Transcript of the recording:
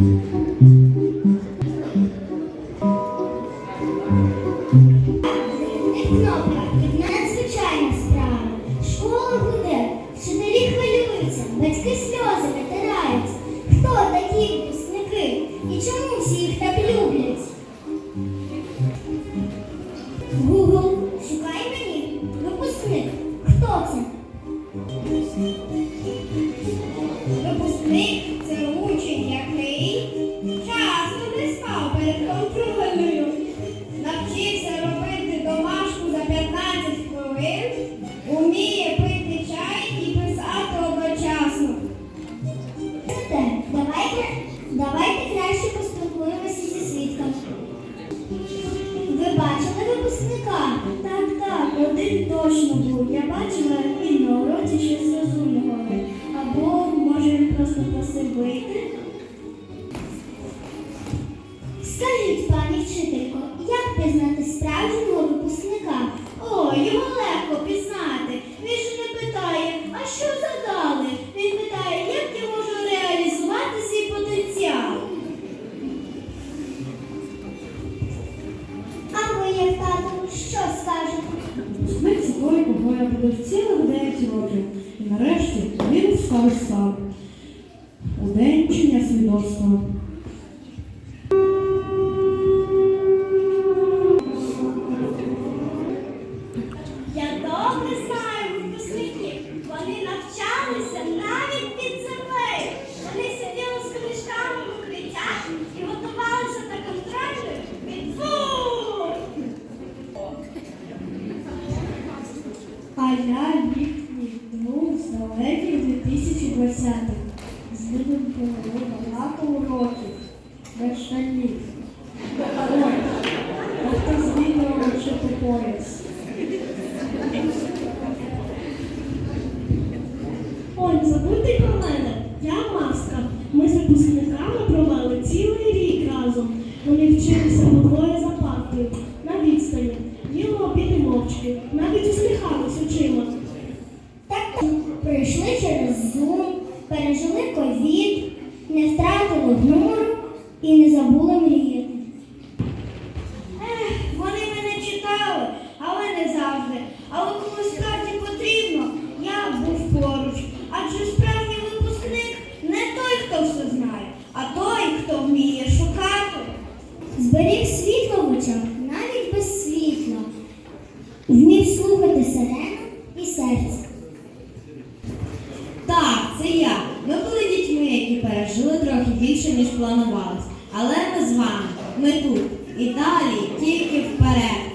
Надзвичайна справа. Школа гуде, вчителі хвилюються, батьки сльози витирають. Хто такі випускники? І чому всі їх так люблять? Контрольною. Навчився робити домашку за 15 хвилин, уміє пити чай і писати одночасно. Давайте, давайте краще поспілкуємося зі свідком. Ви бачили випускника? Так, так, один точно був. Я бачила він на уроці щось розумного. Або, може, він просто просив вийти. Скажіть, вчителько, як пізнати справжнього випускника? О, його легко пізнати. Він же не питає, а що задали? Він питає, як я можу реалізувати свій потенціал. А як тато, що скажете? Випускник це той, кого я буду цілих 9 років. І нарешті він скаже сам. У день свідоцтва. А я їхній друг з далеких 2020-х. З ним було багато уроків. Без штанів. Ой, тобто з відео вчити пояс. Ой, забудьте про мене. Я маска. Ми з випускниками провели цілий рік разом. Вони вчилися по двоє за партою на відстані. Їли обіди мовчки, навіть. Так пройшли через Zoom, пережили ковід, не втратили гнуру і не пережили трохи більше, ніж планувалось. Але ми з вами. Ми тут. І далі тільки вперед.